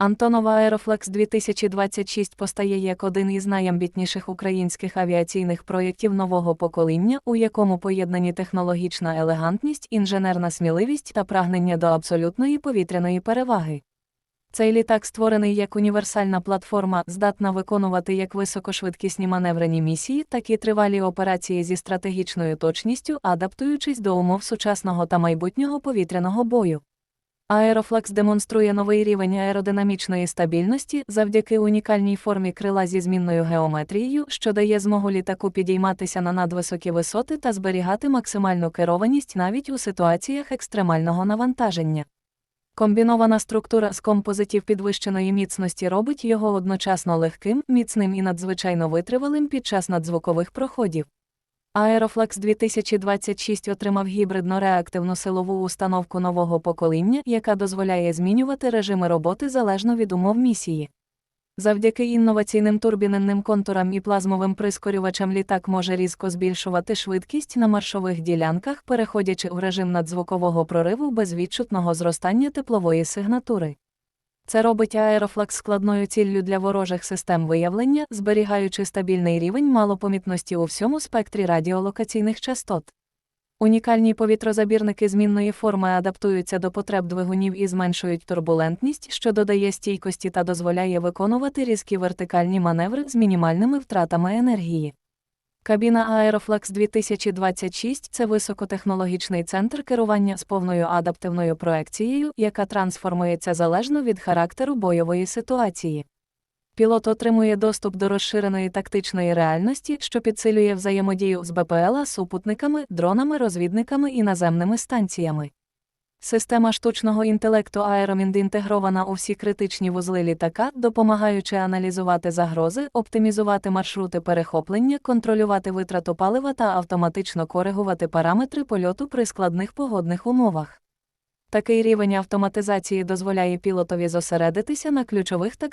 Антонова Аерофлекс 2026 постає як один із найамбітніших українських авіаційних проєктів нового покоління, у якому поєднані технологічна елегантність, інженерна сміливість та прагнення до абсолютної повітряної переваги. Цей літак створений як універсальна платформа, здатна виконувати як високошвидкісні маневрені місії, так і тривалі операції зі стратегічною точністю, адаптуючись до умов сучасного та майбутнього повітряного бою. Аерофлекс демонструє новий рівень аеродинамічної стабільності завдяки унікальній формі крила зі змінною геометрією, що дає змогу літаку підійматися на надвисокі висоти та зберігати максимальну керованість навіть у ситуаціях екстремального навантаження. Комбінована структура з композитів підвищеної міцності робить його одночасно легким, міцним і надзвичайно витривалим під час надзвукових проходів. Аерофлекс 2026 отримав гібридно-реактивну силову установку нового покоління, яка дозволяє змінювати режими роботи залежно від умов місії. Завдяки інноваційним турбіненним контурам і плазмовим прискорювачам літак може різко збільшувати швидкість на маршових ділянках, переходячи в режим надзвукового прориву без відчутного зростання теплової сигнатури. Це робить аерофлекс складною ціллю для ворожих систем виявлення, зберігаючи стабільний рівень малопомітності у всьому спектрі радіолокаційних частот. Унікальні повітрозабірники змінної форми адаптуються до потреб двигунів і зменшують турбулентність, що додає стійкості та дозволяє виконувати різкі вертикальні маневри з мінімальними втратами енергії. Кабіна Aeroflex 2026 це високотехнологічний центр керування з повною адаптивною проекцією, яка трансформується залежно від характеру бойової ситуації. Пілот отримує доступ до розширеної тактичної реальності, що підсилює взаємодію з БПЛА, супутниками, дронами, розвідниками і наземними станціями. Система штучного інтелекту Аеромінд інтегрована у всі критичні вузли літака, допомагаючи аналізувати загрози, оптимізувати маршрути перехоплення, контролювати витрату палива та автоматично коригувати параметри польоту при складних погодних умовах. Такий рівень автоматизації дозволяє пілотові зосередитися на ключових тактичних